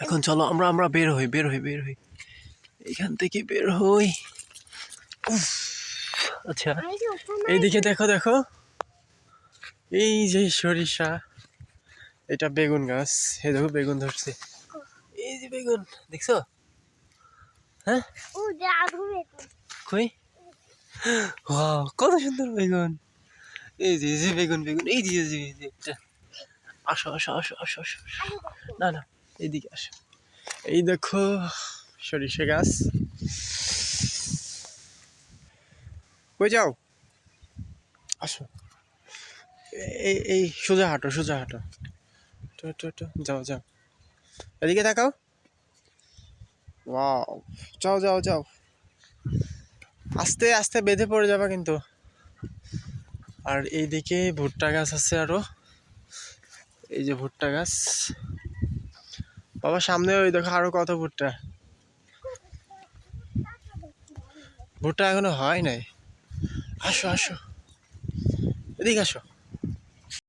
এখন চলো আমরা আমরা বের হই বের হই বের হই। এখান থেকে বের হই। উফ, আচ্ছা এইদিকে দেখো দেখো। এই যে সরিষা এটা বেগুন গাছ। এই দেখো বেগুন ধরছে। এই যে বেগুন দেখছ? হ্যাঁ? কই? ওয়াও কত সুন্দর বেগুন। এই যে যে বেগুন বেগুন। এই যে যে আসো আসো আসো আসো আসো আসো। না না। এইদিকে আসো। এই দেখো, সরিষা গাছ। কই যাও? আসো। এই এই, সোজা হাঁটো সোজা হাঁটো। যাও যাও। এদিকে তাকাও। ওয়াও, যাও যাও যাও। আস্তে আস্তে বেঁধে পড়ে যাবে কিন্তু। আর এইদিকে ভুট্টা গাছ আছে আরও। এই যে ভুট্টা গাছ। বাবা, সামনে ওই দেখো আরও কত ভুট্টা। ভুট্টা এখনও হয় নাই। আসো আসো। এদিকে আসো।